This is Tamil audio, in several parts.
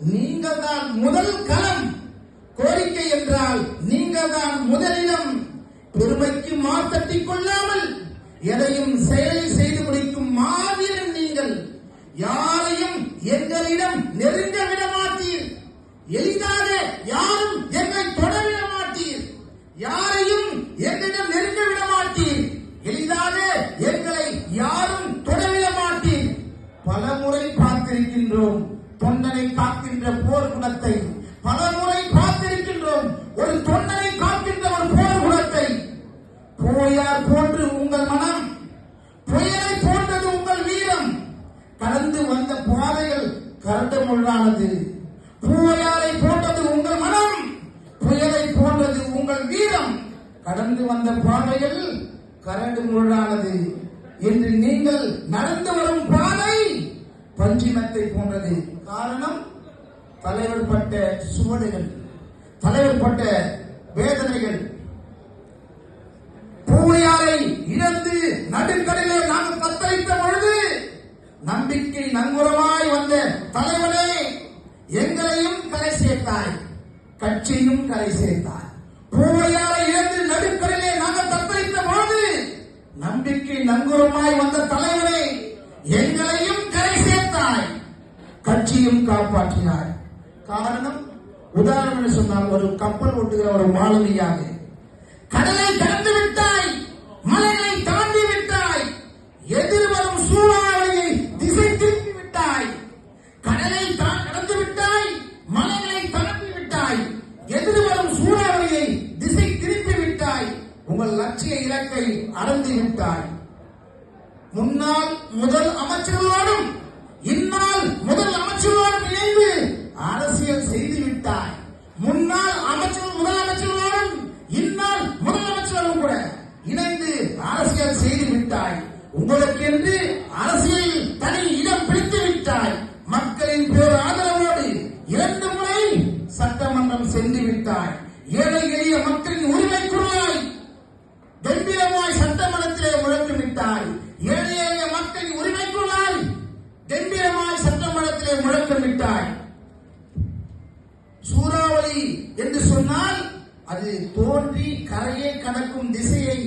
நீங்கள் தான் முதல் களம் கோரிக்கை என்றால் நீங்கள் தான் முதலிடம். பெருமைக்கு மாத்தட்டிக் கொள்ளாமல் எதையும் செயலை செய்து முடிக்கும் மாவீரன் நீங்கள். யாரையும் எங்களிடம் நெருங்க விட மாட்டீர் எளிதாக யாரும் எங்களை தொடவிட மாட்டீர் யாரையும் எங்களிடம் நெருங்க விட மாட்டீர் எளிதாக எங்களை யாரும் தொடவிட மாட்டீர் பல முறை பார்த்திருக்கின்றோம். தொண்டனை காக்கின்ற போர் குணத்தை பல முறை பார்த்திருக்கின்றோம் ஒரு தொண்டனை காக்கின்ற ஒரு போர் குணத்தை. போயார் போன்று உங்கள் மனம் புயலை போன்றது உங்கள் வீரம். கடந்து வந்த பாதைகள் கரண்டு முள்ளானது பூவையாரை போன்றது உங்கள் மனம் புயலை போன்றது உங்கள் வீரம். கடந்து வந்த பாதைகள் கரடு முள்ளானது என்று நீங்கள் நடந்து வரும் பாதை பஞ்சிமத்தை போன்றது. காரணம் தலைவர் பட்ட சுவடுகள் தலைவர் பட்ட வேதனைகள். பூவையாரை இழந்து நடுக்கடலே நாங்கள் தத்தளித்த பொழுது நம்பிக்கை நங்குரமாய் வந்த தலைவனே எங்களையும் கரை சேர்த்தாய். கட்சியும் கரை சேர்த்தாய். பூவையாரை இழந்து நடுக்கடலே நாங்கள் தத்தளித்த பொழுது நம்பிக்கை நங்குரமாய் வந்த தலைவனே எங்களையும் கட்சியும் காப்பாற்றினார். காரணம் உதாரணம் சொன்னால் ஒரு கப்பல் ஓட்டுகிற ஒரு மாலுமியாக கடலை கடந்து விட்டாய் மலைகளை தாண்டி விட்டாய் எதிர்வரும் சூழ்நிலையை திசை திருப்பி விட்டாய். கடலை தான் கடந்து விட்டாய் மலைகளை தாண்டி விட்டாய் எதிர்வரும் சூழ்நிலையை திசை திருப்பி விட்டாய். உங்கள் லட்சிய இலக்கை அடைந்து விட்டாய். முன்னாள் முதல் அமைச்சர்களோடும் இந்நாள் முதல் அமைச்சர்களோடும் இணைந்து அரசியல் செய்து விட்டாய் முன்னாள் அமைச்சர் முதல் அமைச்சர்களோடும் இந்நாள் முதலமைச்சரும் கூட இணைந்து அரசியல் செய்து உங்களுக்கென்று உங்களுக்கு என்று அரசியலில் தனி இடம் பிடித்து விட்டாய் மக்களின் பேர் ஆதரவோடு இரண்டு முறை சட்டமன்றம் சென்று விட்டாய் ஏழை எளிய மக்களின் உரிமை குரலாய் கம்பீரமாய் சட்டமன்றத்திலே முழக்கமிட்டாய். ஏழை எளிய மக்களின் உரிமைக்குள்ளாய் கம்பீரமாய் சட்டமன்றத்திலே முழக்கமிட்டாய். சூறாவளி என்று சொன்னால் அது தோன்றி கரையை கடக்கும் திசையை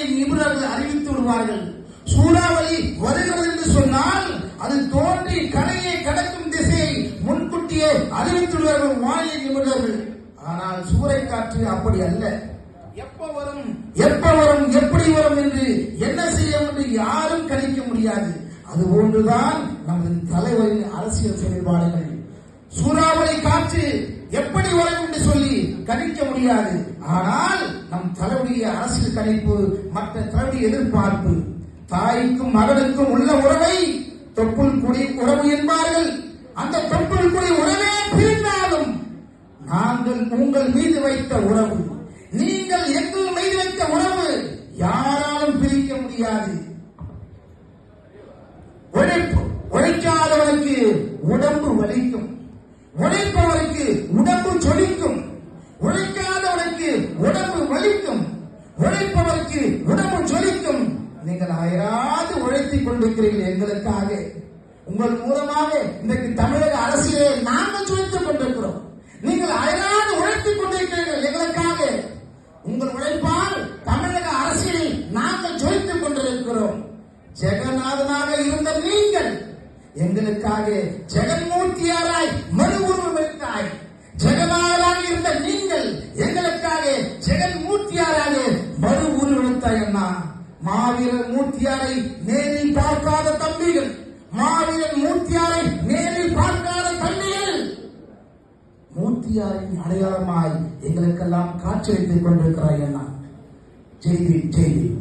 வானிலை நிபுணர்கள் அறிவித்து விடுவார்கள். சூறாவளி வருகிறது என்று சொன்னால் அது தோன்றி கரையை கடக்கும் திசையை முன்கூட்டியே அறிவித்து விடுவார்கள் வானிலை நிபுணர்கள். ஆனால் சூறைக்காற்று அப்படி அல்ல. எப்ப வரும்? எப்ப வரும் எப்படி வரும் என்று என்ன செய்யும் என்று யாரும் கணிக்க முடியாது. அதுபோன்றுதான் நமது தலைவரின் அரசியல் செயல்பாடுகள். சூறாவளி காற்று எப்படி வரும் என்று சொல்லி கணிக்க முடியாது. ஆனால் நம் தலைவருடைய அரசியல் கணிப்பு மற்ற தலைவருடைய எதிர்பார்ப்பு தாய்க்கும் மகனுக்கும் உள்ள உறவை தொப்புள் குடி உறவு என்பார்கள். அந்த தொப்புள் குடி உறவே பிரிந்தாலும் நாங்கள் உங்கள் மீது வைத்த உறவு நீங்கள் எங்கள் மீது வைத்த உறவு யாராலும் பிரிக்க முடியாது. உழைப்பு உழைக்காதவனுக்கு உடம்பு வலிக்கும். உழைப்பவனுக்கு உடம்பு சொலிக்கும். வலிக்கும் உழைப்பவருக்கு உடம்பு சொலிக்கும் நீங்கள் அயராது உழைத்துக் கொண்டிருக்கிறீர்கள் எங்களுக்காக. உங்கள் மூலமாக இன்றைக்கு தமிழக அரசியலே நாங்கள் சுழித்துக் கொண்டிருக்கிறோம். நீங்கள் அயராது உழைத்துக் கொண்டிருக்கிறீர்கள் எங்களுக்காக. உங்கள் உழைப்பால் தமிழக அரசியலில் நாங்கள் ஜொலித்துக் கொண்டிருக்கிறோம். ஜெகநாதனாக இருந்த நீங்கள் எங்களுக்காக ஜெகன்மூர்த்தியாராய் மறு உருவம் எடுத்தாய் ஜெகநாதனாக இருந்த நீங்கள் எங்களுக்காக ஜெகன்மூர்த்தியாராக மறு உருவம் எடுத்தாய் அண்ணா மாவீரர் மூர்த்தியாரை நேரில் பார்க்காத தம்பிகள். மாவீரர் மூர்த்தியாரை நேரில் பார்க்காத தம்பிகள். மூர்த்தியாரின் அடையாளமாய் எங்களுக்கெல்லாம் காட்சியளித்துக் கொண்டிருக்கிறாய் என்ன செய்தி செய்தி